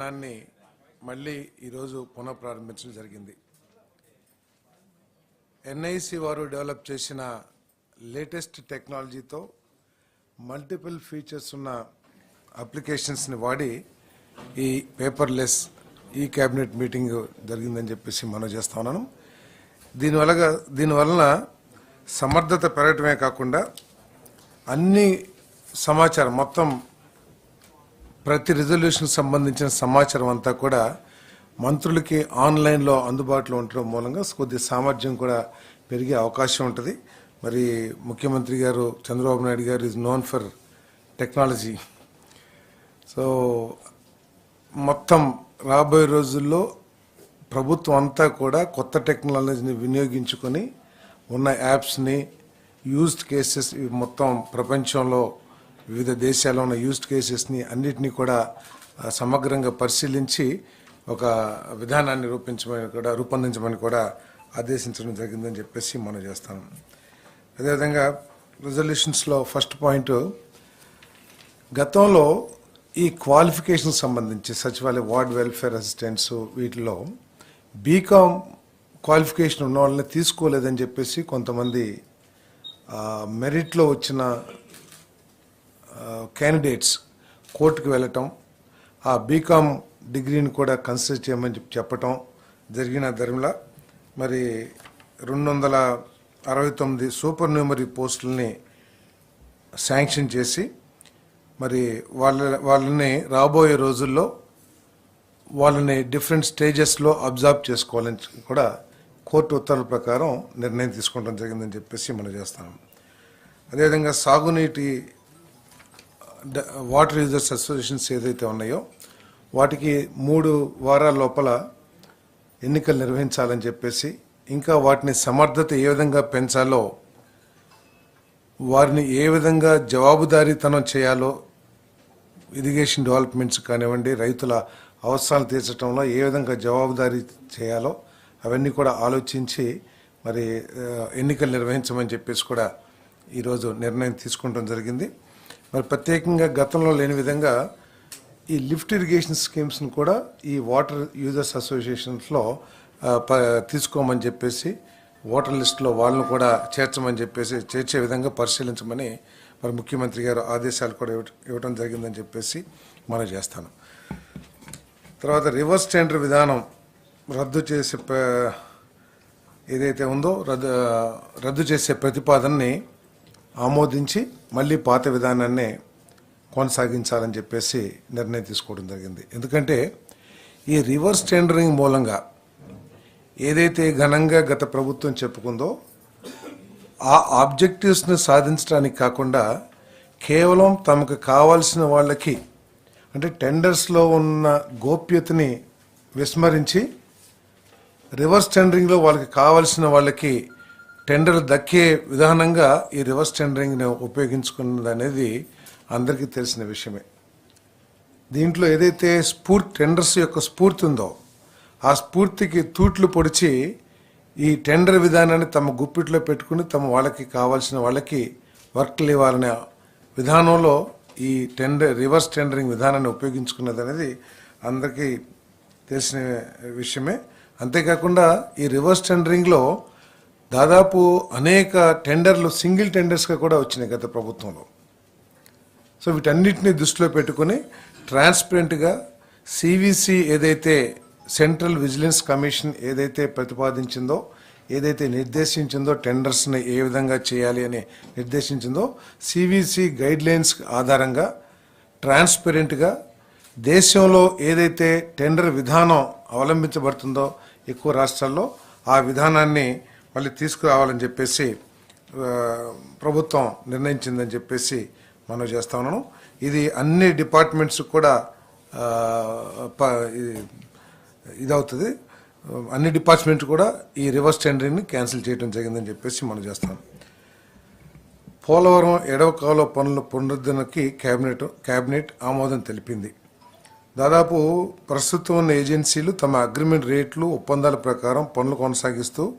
దాన్ని మళ్ళీ ఈరోజు పునఃప్రారంభించడం జరిగింది. ఎన్ఐసి వారు డెవలప్ చేసిన లేటెస్ట్ టెక్నాలజీతో మల్టిపుల్ ఫీచర్స్ ఉన్న అప్లికేషన్స్ని వాడి ఈ పేపర్లెస్ ఈ క్యాబినెట్ మీటింగ్ జరిగిందని చెప్పేసి మనం చేస్తా ఉన్నాను. దీనివల్ల దీనివలన సమర్థత పెరగటమే కాకుండా అన్ని సమాచారం మొత్తం ప్రతి రిజల్యూషన్ సంబంధించిన సమాచారం అంతా కూడా మంత్రులకి ఆన్లైన్లో అందుబాటులో ఉండడం మూలంగా కొద్ది సామర్థ్యం కూడా పెరిగే అవకాశం ఉంటుంది. మరి ముఖ్యమంత్రి గారు చంద్రబాబు నాయుడు గారు is known for technology so మొత్తం రాబోయే రోజుల్లో ప్రభుత్వం అంతా కూడా కొత్త టెక్నాలజీని వినియోగించుకొని ఉన్న యాప్స్ని యూజ్డ్ కేసెస్ ఇవి మొత్తం ప్రపంచంలో వివిధ దేశాల్లో ఉన్న యూజ్డ్ కేసెస్ని అన్నిటినీ కూడా సమగ్రంగా పరిశీలించి ఒక విధానాన్ని రూపించమని కూడా రూపొందించమని కూడా ఆదేశించడం జరిగిందని చెప్పేసి మనం చేస్తాం. అదేవిధంగా రిజల్యూషన్స్లో ఫస్ట్ పాయింట్ గతంలో ఈ క్వాలిఫికేషన్ సంబంధించి సచివాలయ వార్డ్ వెల్ఫేర్ అసిస్టెంట్స్ వీటిలో బీకామ్ క్వాలిఫికేషన్ ఉన్న వాళ్ళని తీసుకోలేదని చెప్పేసి కొంతమంది మెరిట్లో వచ్చిన క్యాండిడేట్స్ కోర్టుకు వెళ్ళటం ఆ బీకామ్ డిగ్రీని కూడా కన్సిడర్ చేయమని చెప్పటం జరిగిన ధర్మలా మరి రెండు వందల అరవై తొమ్మిది సూపర్ న్యూమరీ పోస్టులని శాంక్షన్ చేసి మరి వాళ్ళ వాళ్ళని రాబోయే రోజుల్లో వాళ్ళని డిఫరెంట్ స్టేజెస్లో అబ్జర్వ్ చేసుకోవాలని కూడా కోర్టు ఉత్తర్వుల ప్రకారం నిర్ణయం తీసుకోవడం జరిగిందని చెప్పేసి మనం చేస్తాం అదేవిధంగా సాగునీటి వాటర్ యూజర్స్ అసోసియేషన్స్ ఏదైతే ఉన్నాయో వాటికి మూడు వారాల లోపల ఎన్నికలు నిర్వహించాలని చెప్పేసి ఇంకా వాటిని సమర్థత ఏ విధంగా పెంచాలో వారిని ఏ విధంగా జవాబుదారీతనం చేయాలో ఇరిగేషన్ డెవలప్మెంట్స్ కానివ్వండి రైతుల అవసరాలు తీర్చడంలో ఏ విధంగా జవాబుదారీ చేయాలో అవన్నీ కూడా ఆలోచించి మరి ఎన్నికలు నిర్వహించమని చెప్పేసి కూడా ఈరోజు నిర్ణయం తీసుకోవడం జరిగింది. మరి ప్రత్యేకంగా గతంలో లేని విధంగా ఈ లిఫ్ట్ ఇరిగేషన్ స్కీమ్స్ని కూడా ఈ వాటర్ యూజర్స్ అసోసియేషన్స్లో ప- తీసుకోమని చెప్పేసి ఓటర్ లిస్టులో వాళ్ళను కూడా చేర్చమని చెప్పేసి చేర్చే విధంగా పరిశీలించమని మరి ముఖ్యమంత్రి గారు ఆదేశాలు కూడా ఇవ్వటం జరిగిందని చెప్పేసి మనం చేస్తాను. తర్వాత రివర్స్ టెండర్ విధానం రద్దు చేసే ఏదైతే ఉందో రద్దు రద్దు చేసే ప్రతిపాదనని ఆమోదించి మళ్ళీ పాత విధానాన్ని కొనసాగించాలని చెప్పేసి నిర్ణయం తీసుకోవడం జరిగింది. ఎందుకంటే ఈ రివర్స్ టెండరింగ్ మూలంగా ఏదైతే ఘనంగా గత ప్రభుత్వం చెప్పుకుందో ఆ ఆబ్జెక్టివ్స్ని సాధించడానికి కాకుండా కేవలం తమకు కావాల్సిన వాళ్ళకి అంటే టెండర్స్లో ఉన్న గోప్యతని విస్మరించి రివర్స్ టెండరింగ్లో వాళ్ళకి కావాల్సిన వాళ్ళకి టెండర్ దక్కే విధానంగా ఈ రివర్స్ టెండరింగ్ని ఉపయోగించుకున్నది అనేది అందరికీ తెలిసిన విషయమే. దీంట్లో ఏదైతే స్ఫూర్తి టెండర్స్ యొక్క స్ఫూర్తి ఉందో ఆ స్ఫూర్తికి తూట్లు పొడిచి ఈ టెండర్ విధానాన్ని తమ గుప్పిట్లో పెట్టుకుని తమ వాళ్ళకి కావాల్సిన వాళ్ళకి వర్క్లు ఇవ్వాలనే విధానంలో ఈ టెండర్ రివర్స్ టెండరింగ్ విధానాన్ని ఉపయోగించుకున్నది అనేది అందరికీ తెలిసిన విషయమే. అంతేకాకుండా ఈ రివర్స్ టెండరింగ్లో దాదాపు అనేక టెండర్లు సింగిల్ టెండర్స్గా కూడా వచ్చినాయి గత ప్రభుత్వంలో. సో వీటన్నిటిని దృష్టిలో పెట్టుకుని ట్రాన్స్పరెంట్గా సివిసి ఏదైతే సెంట్రల్ విజిలెన్స్ కమిషన్ ఏదైతే ప్రతిపాదించిందో ఏదైతే నిర్దేశించిందో టెండర్స్ని ఏ విధంగా చేయాలి అని నిర్దేశించిందో సివిసి గైడ్ లైన్స్ ఆధారంగా ట్రాన్స్పరెంట్గా దేశంలో ఏదైతే టెండర్ విధానం అవలంబించబడుతుందో ఎక్కువ రాష్ట్రాల్లో ఆ విధానాన్ని మళ్ళీ తీసుకురావాలని చెప్పేసి ప్రభుత్వం నిర్ణయించిందని చెప్పేసి మనం చేస్తా ఉన్నాను. ఇది అన్ని డిపార్ట్మెంట్స్ కూడా ప- ఇది- ఇదవుతుంది. అన్ని డిపార్ట్మెంట్ కూడా ఈ రివర్స్ టెండరింగ్ని క్యాన్సిల్ చేయడం జరిగిందని చెప్పేసి మనం చేస్తాం పోలవరం ఎడవ కాలువ పనుల పునరుద్ధరణకి క్యాబినెట్ క్యాబినెట్ ఆమోదం తెలిపింది. దాదాపు ప్రస్తుతం ఉన్న ఏజెన్సీలు తమ అగ్రిమెంట్ రేట్లు ఒప్పందాల ప్రకారం పనులు కొనసాగిస్తూ